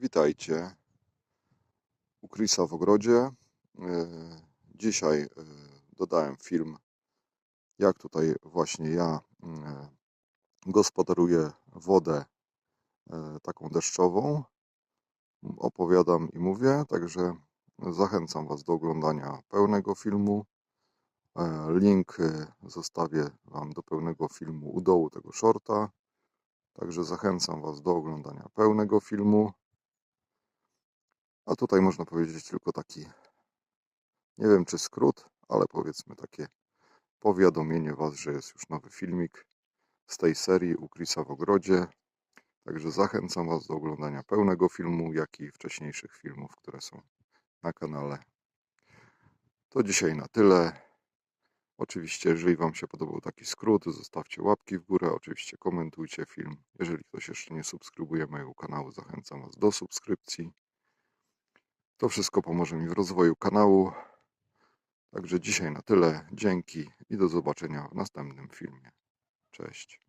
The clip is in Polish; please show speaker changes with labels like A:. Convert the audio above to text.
A: Witajcie u Chrisa w ogrodzie. E, Dzisiaj e, dodałem film, jak tutaj właśnie ja e, gospodaruję wodę taką deszczową. Opowiadam i mówię, także zachęcam Was do oglądania pełnego filmu. Link zostawię Wam do pełnego filmu u dołu tego shorta. Także zachęcam Was do oglądania pełnego filmu. A tutaj można powiedzieć tylko taki, nie wiem czy skrót, ale powiedzmy takie powiadomienie Was, że jest już nowy filmik z tej serii u Chrisa w ogrodzie. Także zachęcam Was do oglądania pełnego filmu, jak i wcześniejszych filmów, które są na kanale. To dzisiaj na tyle. Oczywiście, jeżeli Wam się podobał taki skrót, zostawcie łapki w górę. Oczywiście komentujcie film. Jeżeli ktoś jeszcze nie subskrybuje mojego kanału, zachęcam Was do subskrypcji. To wszystko pomoże mi w rozwoju kanału. Także dzisiaj na tyle. Dzięki i do zobaczenia w następnym filmie. Cześć.